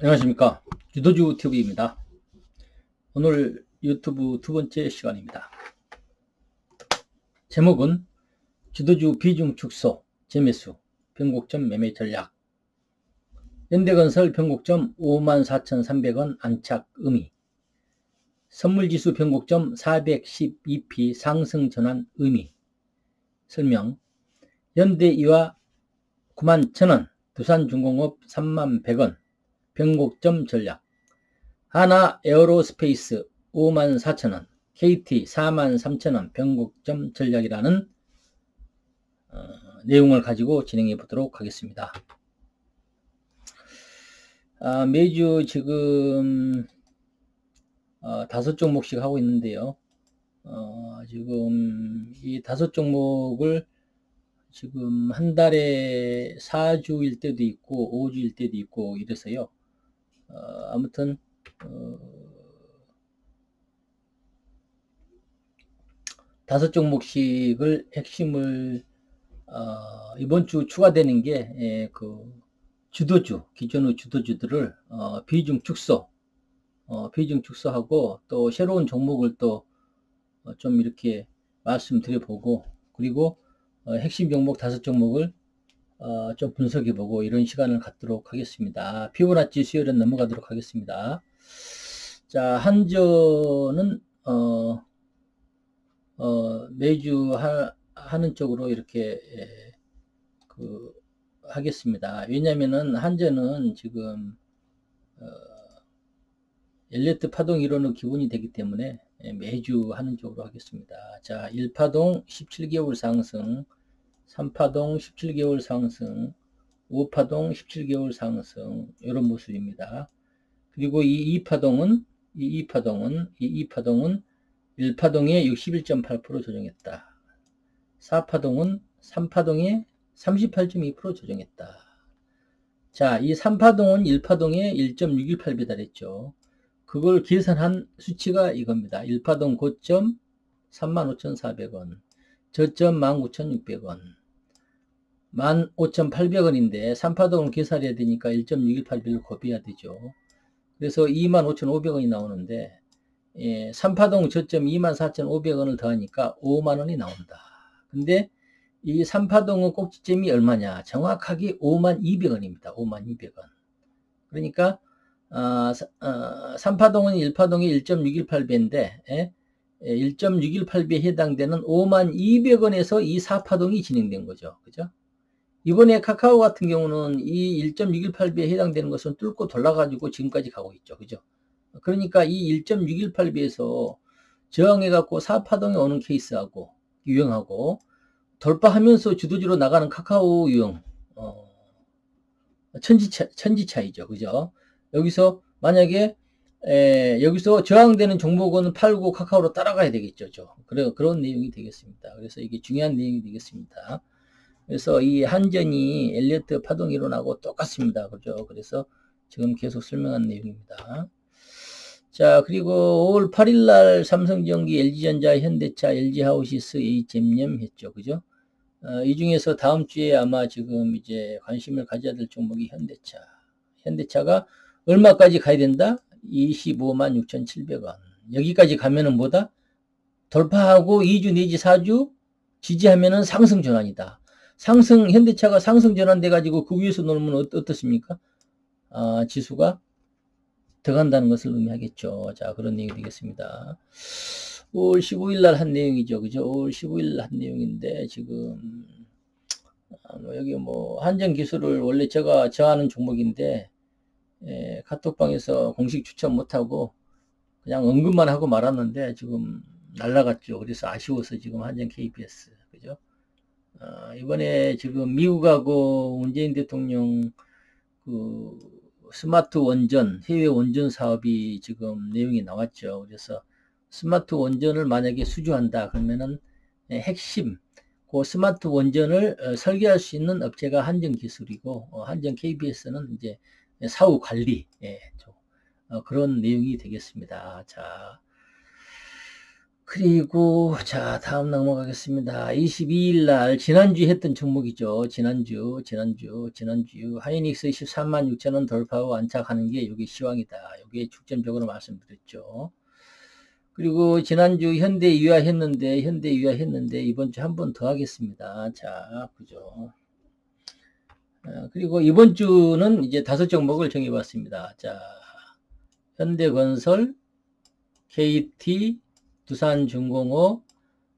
안녕하십니까. 주도주 TV입니다. 오늘 유튜브 두 번째 시간입니다. 제목은 주도주 비중 축소 재매수 변곡점 매매 전략. 현대건설 변곡점 54,300원 안착 의미. 선물지수 변곡점 412p 상승 전환 의미. 설명. 현대이와 9만 1,000원 두산중공업 3만 100원 변곡점 전략 하나 에어로스페이스 5만 4천원 KT 4만 3천원 변곡점 전략이라는 어, 내용을 가지고 진행해 보도록 하겠습니다. 아, 매주 지금 어, 다섯 종목씩 하고 있는데요. 어, 지금 이 다섯 종목을 지금 한 달에 4주일 때도 있고 5주일 때도 있고 이래서요. 어, 아무튼 어, 다섯 종목씩을 핵심을 어, 이번 주 추가되는 게그 예, 주도주 기존의 주도주들을 어, 비중 축소 어, 비중 축소하고 또 새로운 종목을 또좀 어, 이렇게 말씀드려보고 그리고 어, 핵심 종목 다섯 종목을 어, 좀 분석해 보고 이런 시간을 갖도록 하겠습니다. 피보나치 수요일은 넘어가도록 하겠습니다. 자, 한전은 어, 어, 매주 하, 하는 쪽으로 이렇게 예, 그 하겠습니다. 왜냐면은 한전은 지금 어, 엘리트 파동 이론의 기본이 되기 때문에 예, 매주 하는 쪽으로 하겠습니다. 자, 1파동 17개월 상승 3파동 17개월 상승, 5파동 17개월 상승 이런 모습입니다. 그리고 이 2파동은 이 2파동은 이 2파동은 1파동에 61.8% 조정했다. 4파동은 3파동에 38.2% 조정했다. 자, 이 3파동은 1파동에 1.618 배달했죠. 그걸 계산한 수치가 이겁니다. 1파동 고점 35,400원, 저점 19,600원, 15,800원인데 3파동을 계산해야 되니까 1.618별로 곱해야 되죠. 그래서 25,500원이 나오는데 예, 3파동 저점 24,500원을 더하니까 5만원이 나온다. 근데 이 3파동은 꼭지점이 얼마냐? 정확하게 5만 200원입니다. 5만 200원. 그러니까 어, 어, 3파동은 1파동이 1.618배인데 예? 1.618배에 해당되는 5만 200원에서 이 4파동이 진행된 거죠. 그죠? 이번에 카카오 같은 경우는 이 1.618배에 해당되는 것은 뚫고 돌아가지고 지금까지 가고 있죠. 그죠? 그러니까 이 1.618배에서 저항해갖고 4파동에 오는 케이스하고 유형하고 돌파하면서 주도주로 나가는 카카오 유형, 어, 천지차, 천지차이죠. 그죠? 여기서 만약에 에, 여기서 저항되는 종목은 팔고 카카오로 따라가야 되겠죠. 저. 그래, 그런 내용이 되겠습니다. 그래서 이게 중요한 내용이 되겠습니다. 그래서 이 한전이 엘리어트 파동 이론하고 똑같습니다. 그죠? 그래서 지금 계속 설명한 내용입니다. 자, 그리고 5월 8일 날 삼성전기, LG전자, 현대차, LG하우시스, H잼념 했죠. 그죠? 어, 이 중에서 다음 주에 아마 지금 이제 관심을 가져야 될 종목이 현대차. 현대차가 얼마까지 가야 된다? 25만 6,700원. 여기까지 가면은 뭐다? 돌파하고 2주 내지 4주 지지하면은 상승 전환이다. 상승, 현대차가 상승 전환돼 가지고 그 위에서 놀면 어떻습니까? 아, 지수가 들어간다는 것을 의미하겠죠. 자, 그런 내용이 되겠습니다. 5월 15일 날 한 내용이죠. 그죠? 5월 15일 한 내용인데, 지금, 아, 뭐 여기 뭐, 한정 기술을 원래 제가 저하는 종목인데, 예, 카톡방에서 공식 추천 못하고 그냥 언급만 하고 말았는데 지금 날라갔죠. 그래서 아쉬워서 지금 한전 KBS 어, 이번에 지금 미국하고 문재인 대통령 그 스마트 원전 해외 원전 사업이 지금 내용이 나왔죠. 그래서 스마트 원전을 만약에 수주한다 그러면은 핵심 그 스마트 원전을 어, 설계할 수 있는 업체가 한전 기술이고 어, 한전 KBS는 이제 사후 관리 예, 어, 그런 내용이 되겠습니다. 자, 그리고 자 다음 넘어가겠습니다. 22일 날 지난주 했던 종목이죠. 지난주 지난주 지난주 하이닉스 13만 6천원 돌파하고 안착하는 게 여기 시황이다. 여기 중점적으로 말씀드렸죠. 그리고 지난주 현대 유화 했는데 현대 유화 했는데 이번 주 한 번 더 하겠습니다. 자 그죠. 어, 그리고 이번 주는 이제 다섯 종목을 정해봤습니다. 자 현대건설, KT, 두산중공업,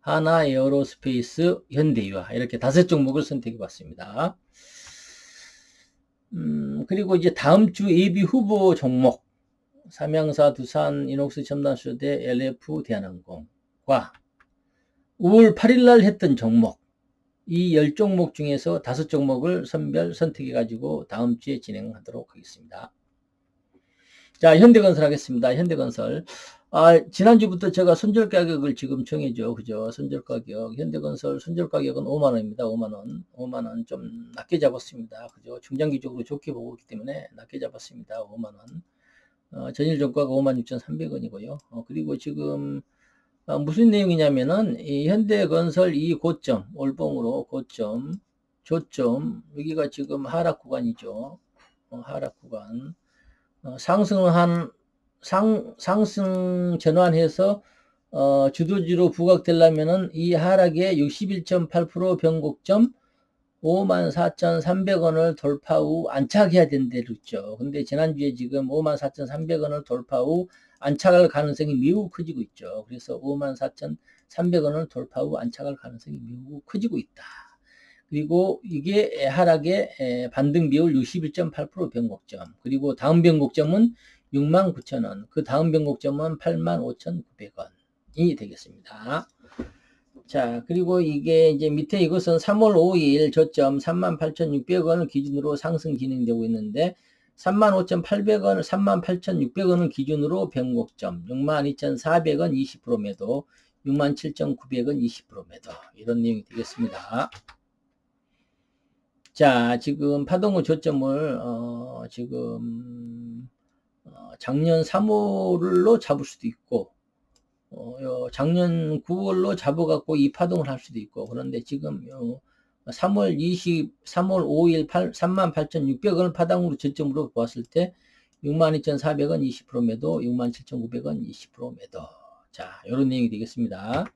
하나 에어로스페이스, 현대유화 이렇게 다섯 종목을 선택해 봤습니다. 음, 그리고 이제 다음 주 예비 후보 종목 삼양사, 두산, 이녹스 첨단수대, LF 대한항공과 5월 8일 날 했던 종목 이 10종목 중에서 다섯 종목을 선별 선택해 가지고 다음 주에 진행하도록 하겠습니다. 자, 현대건설 하겠습니다. 현대건설. 아, 지난주부터 제가 손절 가격을 지금 정해줘. 그죠? 손절 가격. 현대건설 손절 가격은 5만원입니다. 5만원. 5만원 좀 낮게 잡았습니다. 그죠? 중장기적으로 좋게 보고 있기 때문에 낮게 잡았습니다. 5만원. 어, 전일 종가가 56,300원이고요. 어, 그리고 지금 어, 무슨 내용이냐면은 이 현대건설 이 고점, 올봉으로 고점, 조점, 여기가 지금 하락 구간이죠. 어, 하락 구간. 어, 상승한 상, 상승 전환해서 어, 주도지로 부각되려면은 이 하락의 61.8% 변곡점 54,300원을 돌파 후 안착해야 된다고 했죠. 근데 지난주에 지금 54,300원을 돌파 후 안착할 가능성이 매우 커지고 있죠. 그래서 54,300원을 돌파 후 안착할 가능성이 매우 커지고 있다. 그리고 이게 하락의 반등 비율 61.8% 변곡점. 그리고 다음 변곡점은 69,000원. 그 다음 변곡점은 85,900원이 되겠습니다. 자, 그리고 이게 이제 밑에 이것은 3월 5일 저점 38,600원을 기준으로 상승 진행되고 있는데 35,800원, 38,600원을 기준으로 변곡점 62,400원 20% 매도, 67,900원 20% 매도 이런 내용이 되겠습니다. 자, 지금 파동의 저점을 어, 지금 어, 작년 3월로 잡을 수도 있고 어, 작년 9월로 잡아갖고 이 파동을 할 수도 있고 그런데 지금 3월 20, 3월 5일 8, 38,600원을 파동으로 저점으로 보았을 때 62,400원 20% 매도, 67,900원 20% 매도. 자, 이런 내용이 되겠습니다.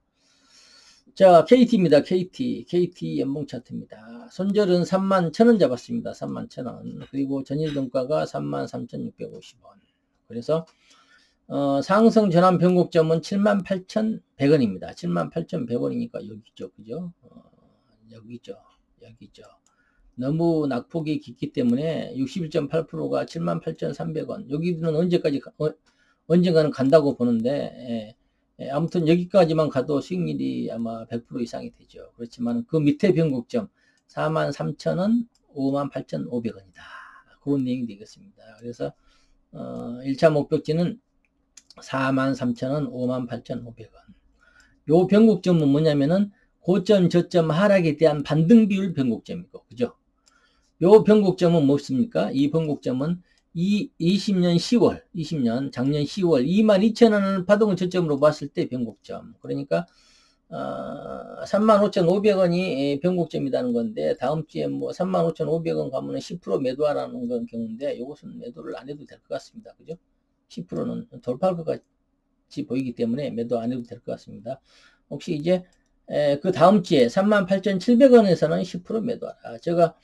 자, KT입니다. KT. KT 연봉 차트입니다. 손절은 3만 1,000원 잡았습니다. 3만 1,000원. 그리고 전일 등가가 3만 3,650원. 그래서 어, 상승 전환 변곡점은 78,100원입니다. 78,100원이니까 여기죠. 그죠? 어, 여기죠. 여기죠. 너무 낙폭이 깊기 때문에 61.8%가 78,300원. 여기는 언제까지, 어, 언젠가는 간다고 보는데, 예. 예, 아무튼 여기까지만 가도 수익률이 아마 100% 이상이 되죠. 그렇지만 그 밑에 변곡점 43,000원, 58,500원이다. 그런 내용이 되겠습니다. 그래서 어, 1차 목표지는 43,000원, 58,500원. 요 변곡점은 뭐냐면은 고점, 저점 하락에 대한 반등 비율 변곡점이고, 그죠? 요 변곡점은 무엇입니까? 이 변곡점은 이 20년 10월, 20년 작년 10월 22,000원을 파동을 저점으로 봤을 때 변곡점. 그러니까 어, 35,500원이 변곡점이라는 건데 다음 주에 뭐 35,500원 가면은 10% 매도하라는 건 경우인데 이것은 매도를 안 해도 될 것 같습니다. 그죠? 10%는 돌파할 것 같이 보이기 때문에 매도 안 해도 될 것 같습니다. 혹시 이제 에, 그 다음 주에 38,700원에서는 10% 매도하라. 제가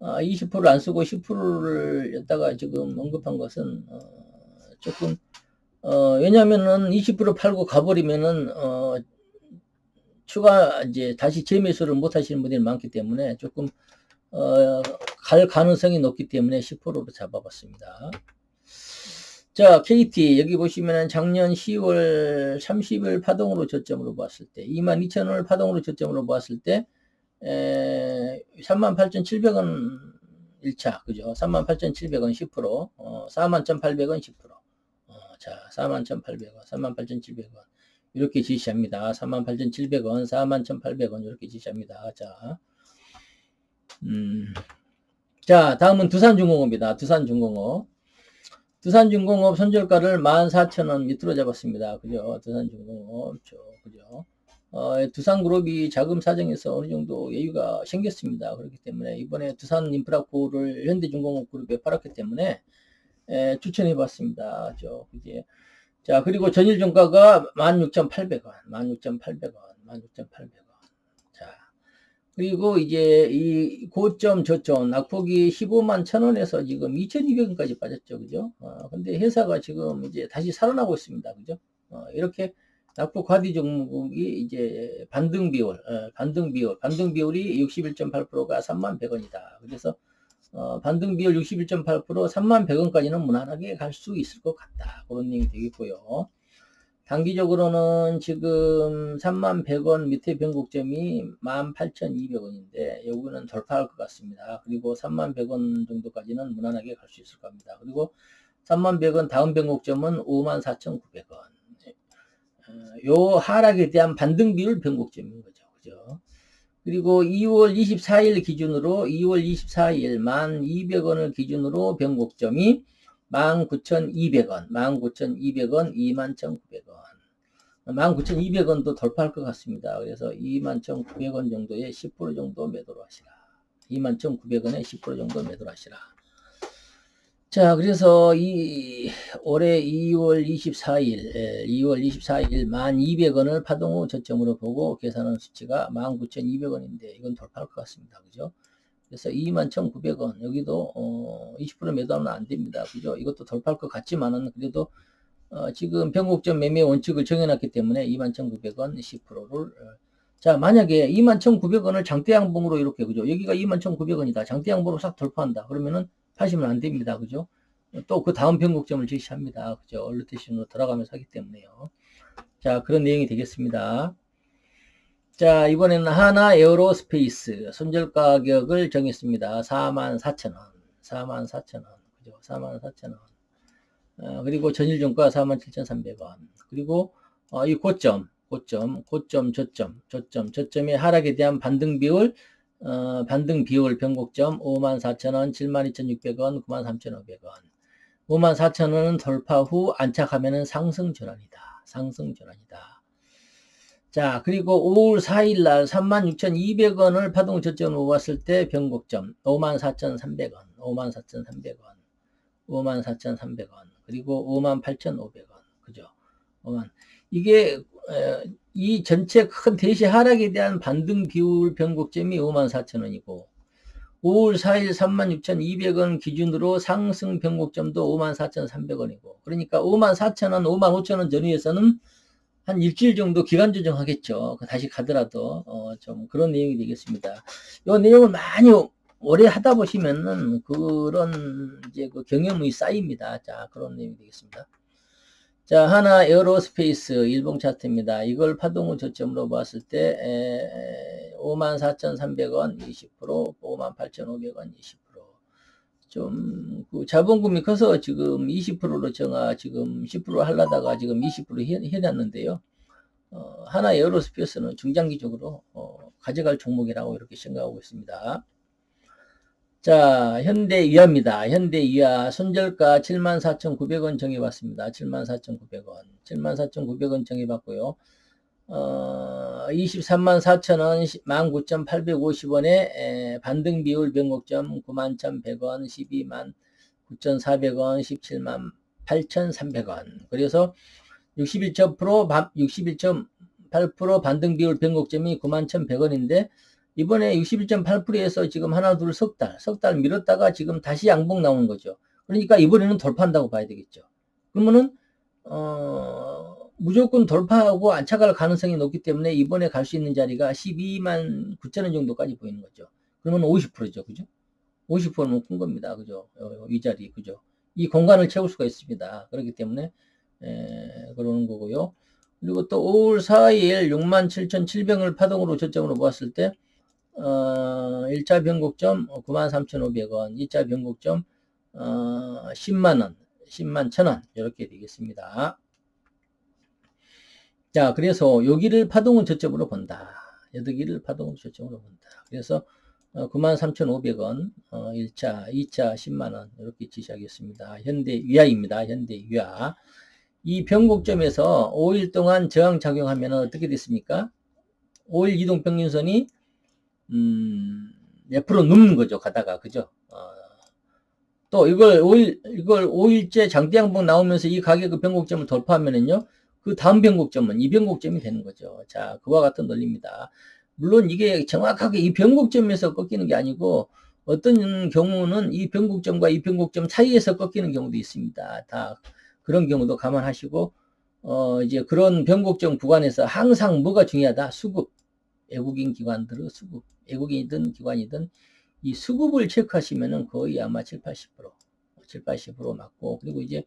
20%를 아, 안 쓰고 10%를 여다가 지금 언급한 것은 어, 조금 어, 왜냐면은 20% 팔고 가버리면은 어, 추가 이제 다시 재매수를 못 하시는 분들이 많기 때문에 조금 어, 갈 가능성이 높기 때문에 10%로 잡아봤습니다. 자, KT 여기 보시면은 작년 10월 30일 파동으로 저점으로 봤을 때 22,000원을 파동으로 저점으로 봤을 때 38,700원 1차, 그죠? 38,700원 10%, 어, 41,800원 10%. 어, 자, 41,800원, 38,700원. 이렇게 지시합니다. 38,700원, 41,800원 이렇게 지시합니다. 자, 음, 자, 다음은 두산중공업입니다. 두산중공업. 두산중공업 손절가를 14,000원 밑으로 잡았습니다. 그죠? 두산중공업. 저, 그죠? 어, 두산그룹이 자금 사정에서 어느 정도 여유가 생겼습니다. 그렇기 때문에 이번에 두산 인프라코를 현대중공업 그룹에 팔았기 때문에 에, 추천해 봤습니다. 저, 그제. 자, 그리고 전일 종가가 16,800원, 16,800원, 16,800원. 자, 그리고 이제 이 고점 저점 낙폭이 15만 1000원에서 지금 2200원까지 빠졌죠. 그죠? 어, 근데 회사가 지금 이제 다시 살아나고 있습니다. 그죠? 어, 이렇게 낙폭 과디 종목이 이제 반등 비율, 어, 반등 비율, 반등 비율이 61.8%가 3만 100원이다. 그래서 어, 반등 비율 61.8% 3만 100원까지는 무난하게 갈 수 있을 것 같다. 그런 얘기 되겠고요. 단기적으로는 지금 3만 100원 밑에 변곡점이 18,200원인데 여기는 돌파할 것 같습니다. 그리고 3만 100원 정도까지는 무난하게 갈 수 있을 겁니다. 그리고 3만 100원 다음 변곡점은 5만 4,900원. 어, 요 하락에 대한 반등 비율 변곡점인 거죠. 그죠? 그리고 2월 24일 기준으로 2월 24일 1,200원을 기준으로 변곡점이 19,200원, 19,200원, 21,900원. 19,200원도 돌파할 것 같습니다. 그래서 21,900원 정도에 10% 정도 매도로 하시라. 21,900원에 10% 정도 매도로 하시라. 자, 그래서 이 올해 2월 24일, 2월 24일 1,200원을 파동 후 저점으로 보고 계산한 수치가 19,200원인데 이건 돌파할 것 같습니다. 그죠? 그래서 21,900원 여기도 어, 20% 매도하면 안 됩니다. 그죠? 이것도 돌파할 것 같지만은 그래도 어, 지금 변곡점 매매 원칙을 정해놨기 때문에 21,900원 10%를 어, 자 만약에 21,900원을 장대 양봉으로 이렇게 그죠? 여기가 21,900원이다. 장대 양봉으로 싹 돌파한다. 그러면은 하시면 안 됩니다. 그죠? 또 그 다음 변곡점을 제시합니다. 그죠? 얼루테이션으로 들어가면서 하기 때문에요. 자, 그런 내용이 되겠습니다. 자, 이번에는 하나 에어로스페이스 손절 가격을 정했습니다. 44,000원. 44,000원. 그죠? 44,000원. 어, 그리고 전일 종가 47,300원. 그리고 어, 이 고점, 고점, 고점, 저점, 저점, 저점의 하락에 대한 반등 비율 어, 반등 비율 변곡점 54,000원, 72,600원, 93,500원. 54,000원은 돌파 후 안착하면 상승 전환이다. 상승 전환이다. 자, 그리고 5월 4일 날 36,200원을 파동 저점으로 왔을 때 변곡점 54,300원, 54,300원, 54,300원, 그리고 58,500원. 그죠? 5만. 이게 이 전체 큰 대시 하락에 대한 반등 비율 변곡점이 54,000원이고 5월 4일 36,200원 기준으로 상승 변곡점도 54,300원이고 그러니까 54,000원, 55,000원 전후에서는 한 일주일 정도 기간 조정하겠죠. 다시 가더라도 어, 좀 그런 내용이 되겠습니다. 이 내용을 많이 오래 하다 보시면은 그런 이제 그 경험이 쌓입니다. 자 그런 내용이 되겠습니다. 자, 하나 에어로스페이스 일봉 차트입니다. 이걸 파동을 저점으로 봤을 때 54,300원 20%, 58,500원 20%. 좀, 그 자본금이 커서 지금 20%로 정하, 지금 10% 하려다가 지금 20% 해, 해놨는데요. 어, 하나 에어로스페이스는 중장기적으로 어, 가져갈 종목이라고 이렇게 생각하고 있습니다. 자, 현대위아입니다. 현대위아 손절가 74,900원 정해봤습니다. 74,900원. 74,900원 정해봤고요. 어, 23만 4천원, 19,850원에 반등 비율 변곡점 91,100원, 12만 9,400원, 17만 8,300원. 그래서 61.8% 61.8% 반등 비율 변곡점이 91,100원인데 이번에 61.8%에서 지금 하나, 둘, 석 달, 석 달 밀었다가 지금 다시 양봉 나오는 거죠. 그러니까 이번에는 돌파한다고 봐야 되겠죠. 그러면은, 어, 무조건 돌파하고 안착할 가능성이 높기 때문에 이번에 갈 수 있는 자리가 12만 9천 원 정도까지 보이는 거죠. 그러면 50%죠. 그죠? 50%는 큰 겁니다. 그죠? 이 자리, 그죠? 이 공간을 채울 수가 있습니다. 그렇기 때문에, 에, 그러는 거고요. 그리고 또 5월 4일 67,700을 파동으로 저점으로 보았을 때, 어, 1차 변곡점 93,500원, 2차 변곡점 어, 10만원, 10만 1천원 이렇게 되겠습니다. 자, 그래서 여기를 파동은 저점으로 본다. 여기를 파동은 저점으로 본다. 그래서 어, 93,500원, 어, 1차, 2차 10만원 이렇게 지시하겠습니다. 현대 위아입니다. 현대 위아. 이 변곡점에서 5일 동안 저항 작용하면 어떻게 됐습니까? 5일 이동 평균선이 음, 몇 프로 넘는 거죠. 가다가 그죠? 어, 또 이걸 5일 이걸 5일째 장대 양봉 나오면서 이 가격 그 변곡점을 돌파하면은요. 그 다음 변곡점은 이 변곡점이 되는 거죠. 자, 그와 같은 논리입니다. 물론 이게 정확하게 이 변곡점에서 꺾이는 게 아니고 어떤 경우는 이 변곡점과 이 변곡점 사이에서 꺾이는 경우도 있습니다. 다 그런 경우도 감안하시고 어 이제 그런 변곡점 구간에서 항상 뭐가 중요하다? 수급. 외국인 기관들의 수급. 외국인이든 기관이든 이 수급을 체크하시면은 거의 아마 7, 80% 7, 80% 맞고 그리고 이제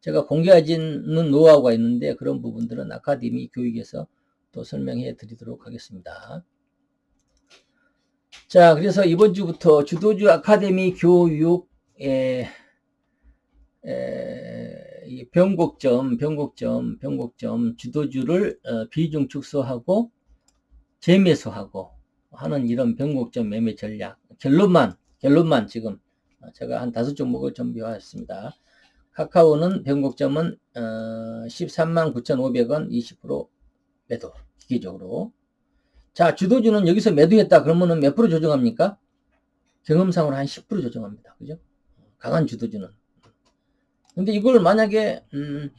제가 공개하지는 노하우가 있는데 그런 부분들은 아카데미 교육에서 또 설명해 드리도록 하겠습니다. 자, 그래서 이번 주부터 주도주 아카데미 교육의 에, 변곡점, 변곡점, 변곡점 주도주를 어, 비중 축소하고 재매수하고 하는 이런 변곡점 매매 전략 결론만 결론만 지금 제가 한 다섯 종목을 준비하였습니다. 카카오는 변곡점은 어, 13만 9,500원 20% 매도 기계적으로 자 주도주는 여기서 매도했다 그러면은 몇 프로 조정합니까? 경험상으로 한 10% 조정합니다. 그죠? 강한 주도주는 근데 이걸 만약에 음,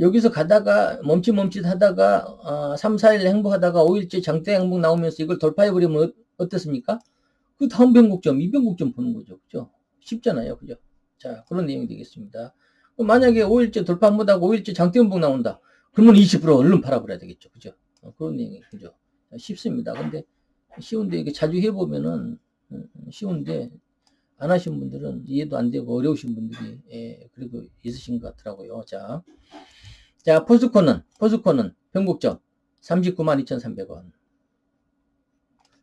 여기서 가다가 멈칫멈칫 하다가 어, 3, 4일 행보하다가 5일째 장대 행복 나오면서 이걸 돌파해버리면 어, 어떻습니까? 그 다음 변곡점, 이 변곡점 보는 거죠. 그죠? 쉽잖아요. 그죠? 자, 그런 내용이 되겠습니다. 만약에 5일째 돌파 못하고 5일째 장대 행복 나온다. 그러면 20% 얼른 팔아버려야 되겠죠. 그죠? 어, 그런 내용이, 그죠? 쉽습니다. 근데 쉬운데 이게 자주 해보면은 음, 쉬운데 안 하신 분들은 이해도 안 되고 어려우신 분들이 예, 그래도 있으신 것 같더라고요. 자, 자, 포스코는, 포스코는 변곡점 39만 2,300원.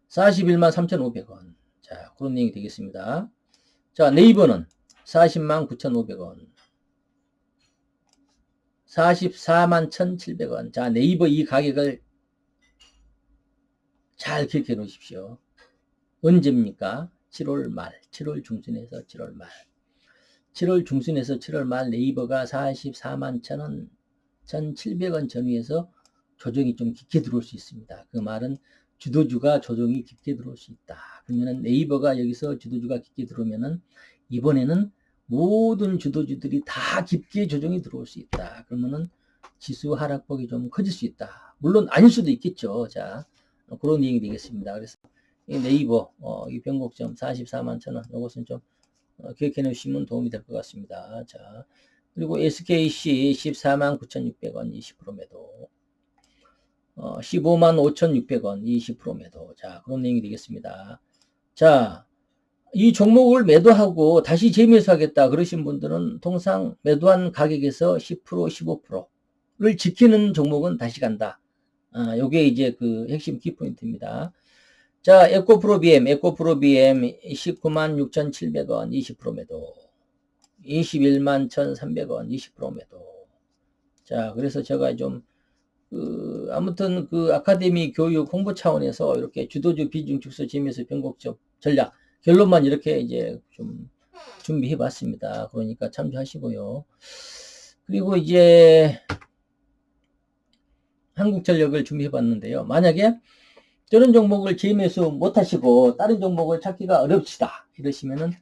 41만 3,500원. 자, 그런 내용이 되겠습니다. 자, 네이버는 40만 9,500원. 44만 1,700원. 자, 네이버 이 가격을 잘 기억해 놓으십시오. 언제입니까? 7월 말, 7월 중순에서 7월 말. 7월 중순에서 7월 말 네이버가 44만 1,000원 1,700원 전후에서 조정이 좀 깊게 들어올 수 있습니다. 그 말은 주도주가 조정이 깊게 들어올 수 있다. 그러면 네이버가 여기서 주도주가 깊게 들어오면은 이번에는 모든 주도주들이 다 깊게 조정이 들어올 수 있다. 그러면은 지수 하락폭이 좀 커질 수 있다. 물론 아닐 수도 있겠죠. 자, 그런 얘기 되겠습니다. 그래서 네이버, 어, 이 변곡점 44만 천 원, 이것은 좀 어, 기억해 놓으시면 도움이 될 것 같습니다. 자, 그리고 SKC 14만 9,600원 20% 매도. 어, 15만 5,600원 20% 매도. 자, 그런 내용이 되겠습니다. 자, 이 종목을 매도하고 다시 재매수하겠다 그러신 분들은 통상 매도한 가격에서 10% 15%를 지키는 종목은 다시 간다. 아, 요게 이제 그 핵심 키포인트입니다. 자, 에코프로 BM, 에코프로 BM 19만 6,700원 20% 매도. 21만 1,300원 20% 매도. 자, 그래서 제가 좀, 그, 아무튼 그 아카데미 교육 홍보 차원에서 이렇게 주도주 비중 축소 재미에서 변곡적 전략, 결론만 이렇게 이제 좀 준비해 봤습니다. 그러니까 참조하시고요. 그리고 이제 한국전력을 준비해 봤는데요. 만약에 저런 종목을 재매수 못 하시고 다른 종목을 찾기가 어렵시다. 이러시면은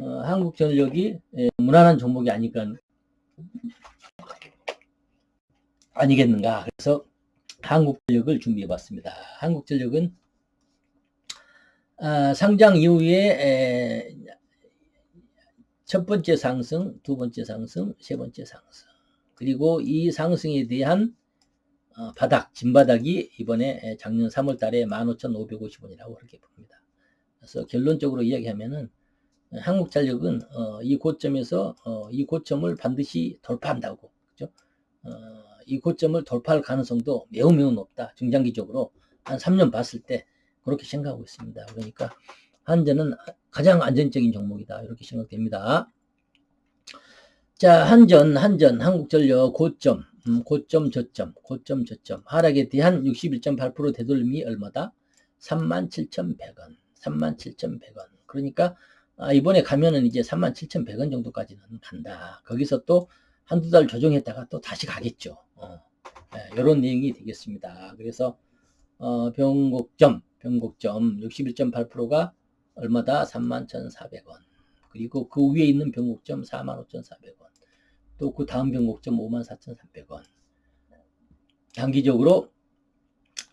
어, 한국전력이 예, 무난한 종목이 아니까 아니겠는가. 그래서 한국전력을 준비해봤습니다. 한국전력은 아, 상장 이후에 에, 첫 번째 상승, 두 번째 상승, 세 번째 상승. 그리고 이 상승에 대한 어, 바닥, 진바닥이 이번에 작년 3월 달에 15,550원이라고 그렇게 봅니다. 그래서 결론적으로 이야기하면은 한국전력은 어, 이 고점에서 어, 이 고점을 반드시 돌파한다고 그죠? 어, 이 고점을 돌파할 가능성도 매우 매우 높다. 중장기적으로 한 3년 봤을 때 그렇게 생각하고 있습니다. 그러니까 한전은 가장 안전적인 종목이다. 이렇게 생각됩니다. 자, 한전, 한전, 한국전력 고점, 음, 고점, 저점, 고점, 저점. 하락에 대한 61.8% 되돌림이 얼마다? 37,100원. 37,100원. 그러니까 아, 이번에 가면은 이제 37,100원 정도까지는 간다. 거기서 또 한두 달 조정했다가 또 다시 가겠죠. 어, 이런 내용이 되겠습니다. 그래서 어, 변곡점, 변곡점 61.8%가 얼마다? 31,400원. 그리고 그 위에 있는 변곡점 45,400원. 또 그 다음 변곡점 54,300원. 단기적으로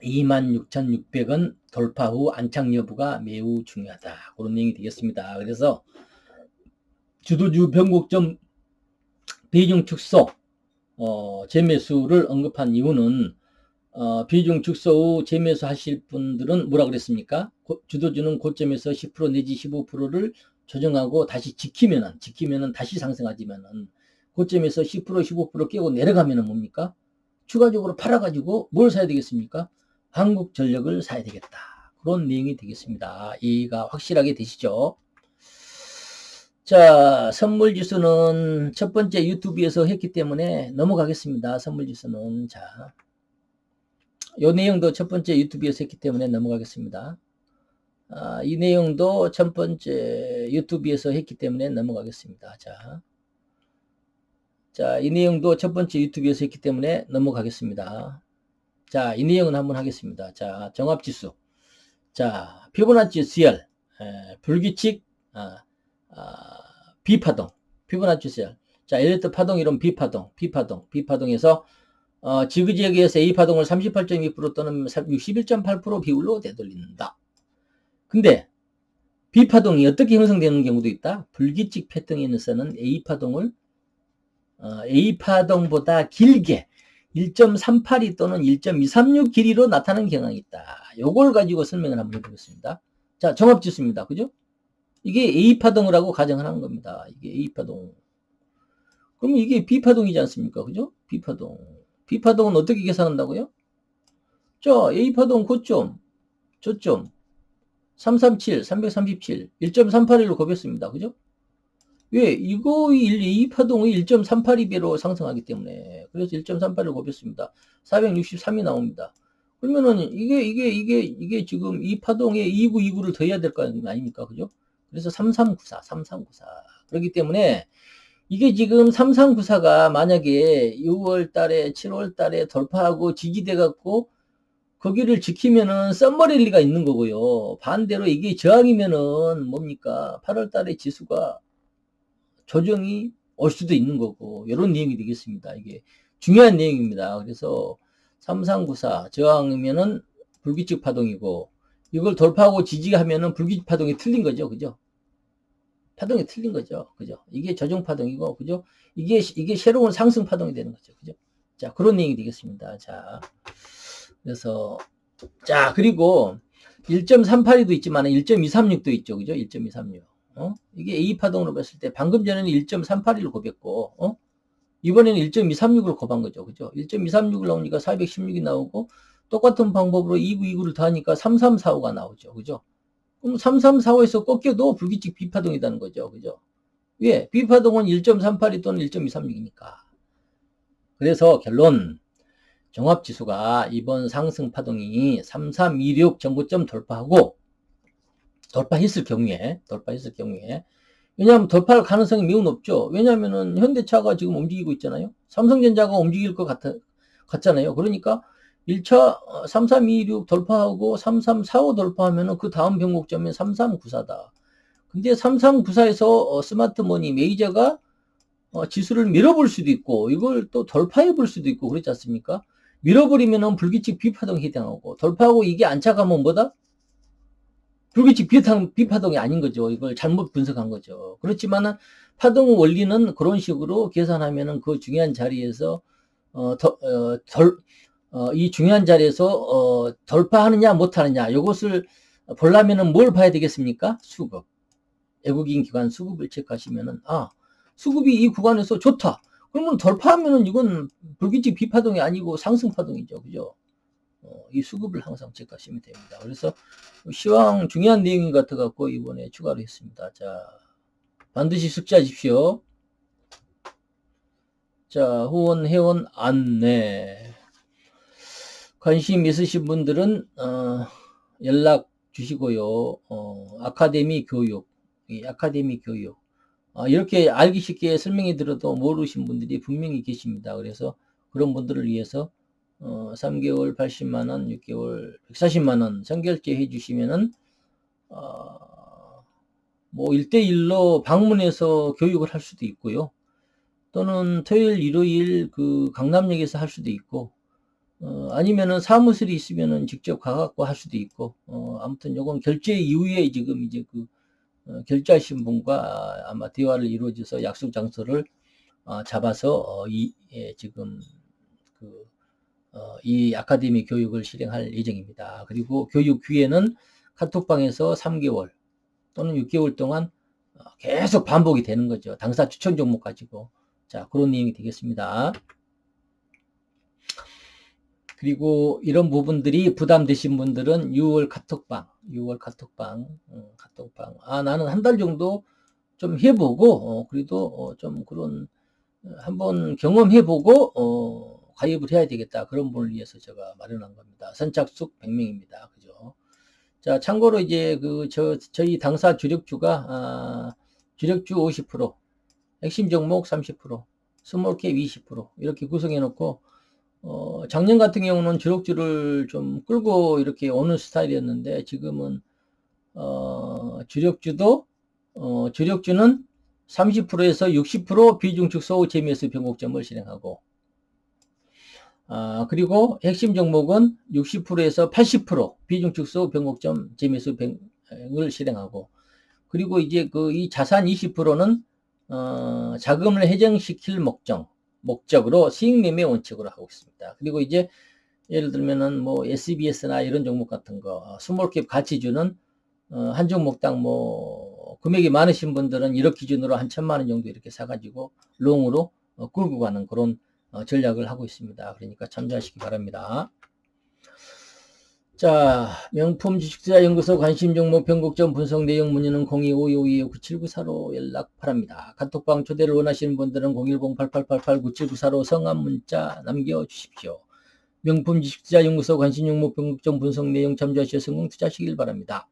26,600원 돌파 후 안착 여부가 매우 중요하다. 그런 내용이 되겠습니다. 그래서 주도주 변곡점 비중 축소 어, 재매수를 언급한 이유는 어, 비중 축소 후 재매수 하실 분들은 뭐라 그랬습니까? 고, 주도주는 고점에서 10% 내지 15%를 조정하고 다시 지키면은 지키면은 다시 상승하지만은 고점에서 10% 15% 깨고 내려가면은 뭡니까? 추가적으로 팔아가지고 뭘 사야 되겠습니까? 한국전력을 사야 되겠다. 그런 내용이 되겠습니다. 이해가 확실하게 되시죠? 자, 선물 지수는 첫 번째 유튜브에서 했기 때문에 넘어가겠습니다. 선물 지수는. 자, 요 내용도 첫 번째 유튜브에서 했기 때문에 넘어가겠습니다. 아, 이 내용도 첫 번째 유튜브에서 했기 때문에 넘어가겠습니다. 자, 자, 이 내용도 첫 번째 유튜브에서 했기 때문에 넘어가겠습니다. 자, 이 내용은 한번 하겠습니다. 자, 정합지수. 자, 피보나치 수열, 에, 불규칙, 아, 아, 비파동, 피보나치 수열. 자, 엘리트 파동 이론 비파동, 비파동, 비파동에서 어, 지그지역에서 A파동을 38.2% 또는 61.8% 비율로 되돌린다. 근데 B파동이 어떻게 형성되는 경우도 있다. 불규칙 패턴에서는 A파동을 어, A파동보다 길게 1.382 또는 1.236 길이로 나타나는 경향이 있다. 요걸 가지고 설명을 한번 해보겠습니다. 자, 종합지수입니다. 그죠? 이게 A파동을 하고 가정을 하는 겁니다. 이게 A파동. 그러면 이게 B파동이지 않습니까? 그죠? B파동. B파동은 어떻게 계산한다고요? 자, A파동 고점, 저점, 337, 337, 1.381로 곱했습니다. 그죠? 왜? 이거 이 파동이 1.382배로 상승하기 때문에. 그래서 1.38을 곱했습니다. 463이 나옵니다. 그러면은 이게, 이게, 이게, 이게 지금 이 파동에 2929를 더해야 될 거 아닙니까? 그죠? 그래서 3394, 3394. 그렇기 때문에 이게 지금 3394가 만약에 6월 달에, 7월 달에 돌파하고 지지돼 갖고 거기를 지키면은 썸머랠리가 있는 거고요. 반대로 이게 저항이면은 뭡니까? 8월 달에 지수가 조정이 올 수도 있는 거고 이런 내용이 되겠습니다. 이게 중요한 내용입니다. 그래서 3394 저항이면은 불규칙 파동이고 이걸 돌파하고 지지하면은 불규칙 파동이 틀린 거죠. 그죠? 파동이 틀린 거죠. 그죠? 이게 조정 파동이고 그죠? 이게 이게 새로운 상승 파동이 되는 거죠. 그죠? 자, 그런 내용이 되겠습니다. 자. 그래서 자, 그리고 1.382도 있지만 1.236도 있죠. 그죠? 1.236. 어? 이게 A 파동으로 봤을 때 방금 전에는 1.381을 곱했고 어? 이번에는 1.236을 곱한 거죠. 그죠? 1.236을 나오니까 416이 나오고 똑같은 방법으로 2929를 더하니까 3345가 나오죠. 그죠? 그럼 3345에서 꺾여도 불규칙 비파동이라는 거죠. 그죠? 왜? 비파동은 1.382 또는 1.236이니까. 그래서 결론 종합지수가 이번 상승 파동이 3326 정고점 돌파하고 돌파했을 경우에, 돌파했을 경우에, 왜냐하면 돌파할 가능성이 매우 높죠. 왜냐하면은 현대차가 지금 움직이고 있잖아요. 삼성전자가 움직일 것 같아, 같잖아요. 그러니까 1차 3326 돌파하고 3345 돌파하면은 그 다음 변곡점이 3394다. 근데 3394에서 어, 스마트머니 메이저가 어, 지수를 밀어볼 수도 있고 이걸 또 돌파해 볼 수도 있고 그렇지 않습니까? 밀어버리면은 불규칙 비파동에 해당하고 돌파하고 이게 안착하면 뭐다? 불규칙 비파동, 비파동이 아닌 거죠. 이걸 잘못 분석한 거죠. 그렇지만은 파동 원리는 그런 식으로 계산하면은 그 중요한 자리에서 어, 더, 어, 덜, 어, 이 중요한 자리에서 어, 돌파하느냐 못하느냐 이것을 보려면은 뭘 봐야 되겠습니까? 수급. 외국인 기관 수급을 체크하시면은 아 수급이 이 구간에서 좋다. 그러면 돌파하면은 이건 불규칙 비파동이 아니고 상승 파동이죠. 그죠? 어, 이 수급을 항상 체크하시면 됩니다. 그래서 시황 중요한 내용인 것 같아 갖고 이번에 추가로 했습니다. 자, 반드시 숙지하십시오. 자, 후원 회원 안내. 관심 있으신 분들은 어, 연락 주시고요. 어, 아카데미 교육, 이 아카데미 교육 아, 이렇게 알기 쉽게 설명해 드려도 모르신 분들이 분명히 계십니다. 그래서 그런 분들을 위해서 어, 3개월 80만원, 6개월 140만원 선결제 해주시면은 어, 뭐 1대1로 방문해서 교육을 할 수도 있고요. 또는 토요일, 일요일 그 강남역에서 할 수도 있고 어, 아니면은 사무실이 있으면은 직접 가갖고 할 수도 있고 어, 아무튼 요건 결제 이후에 지금 이제 그 어, 결제하신 분과 아마 대화를 이루어져서 약속 장소를 어, 잡아서 어, 이 예, 지금 그, 어, 이 아카데미 교육을 실행할 예정입니다. 그리고 교육 후에는 카톡방에서 3개월 또는 6개월 동안 어, 계속 반복이 되는 거죠. 당사 추천 종목 가지고. 자, 그런 내용이 되겠습니다. 그리고 이런 부분들이 부담되신 분들은 6월 카톡방, 6월 카톡방, 음, 카톡방. 아, 나는 한 달 정도 좀 해보고, 어, 그래도 어, 좀 그런, 어, 한번 경험해보고, 어, 가입을 해야 되겠다. 그런 분을 위해서 제가 마련한 겁니다. 선착순 100명입니다. 그죠? 자, 참고로 이제 그, 저, 저희 당사 주력주가, 아, 주력주 50%, 핵심 종목 30%, 스몰캡 20%, 이렇게 구성해 놓고, 어, 작년 같은 경우는 주력주를 좀 끌고 이렇게 오는 스타일이었는데, 지금은, 어, 주력주도, 어, 주력주는 30%에서 60% 비중 축 소우 재미에서 변곡점을 실행하고, 아, 그리고 핵심 종목은 60%에서 80% 비중 축소 변곡점 재미수 변을 실행하고 그리고 이제 그 이 자산 20%는 어, 자금을 해정시킬 목적 목적으로 수익 매매 원칙으로 하고 있습니다. 그리고 이제 예를 들면은 뭐 SBS나 이런 종목 같은 거 스몰캡 가치주는 어, 한 종목당 뭐 금액이 많으신 분들은 1억 기준으로 한 천만 원 정도 이렇게 사가지고 롱으로 어, 끌고 가는 그런 어, 전략을 하고 있습니다. 그러니까 참조하시기 바랍니다. 자, 명품 주식투자 연구소 관심 종목 변곡점 분석 내용 문의는 025252-9794로 연락 바랍니다. 카톡방 초대를 원하시는 분들은 010-8888-9794로 성함 문자 남겨주십시오. 명품 주식투자 연구소 관심 종목 변곡점 분석 내용 참조하셔 성공 투자하시길 바랍니다.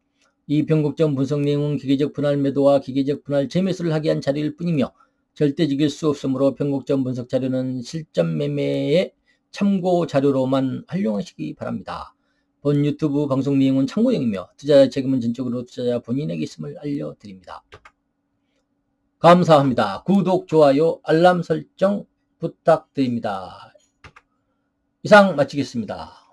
이 변곡점 분석 내용은 기계적 분할 매도와 기계적 분할 재매수를 하기 위한 자료일 뿐이며 절대 지킬 수 없으므로 변곡점 분석 자료는 실전 매매의 참고 자료로만 활용하시기 바랍니다. 본 유튜브 방송 내용은 참고용이며 투자자 책임은 전적으로 투자자 본인에게 있음을 알려드립니다. 감사합니다. 구독, 좋아요, 알람 설정 부탁드립니다. 이상 마치겠습니다.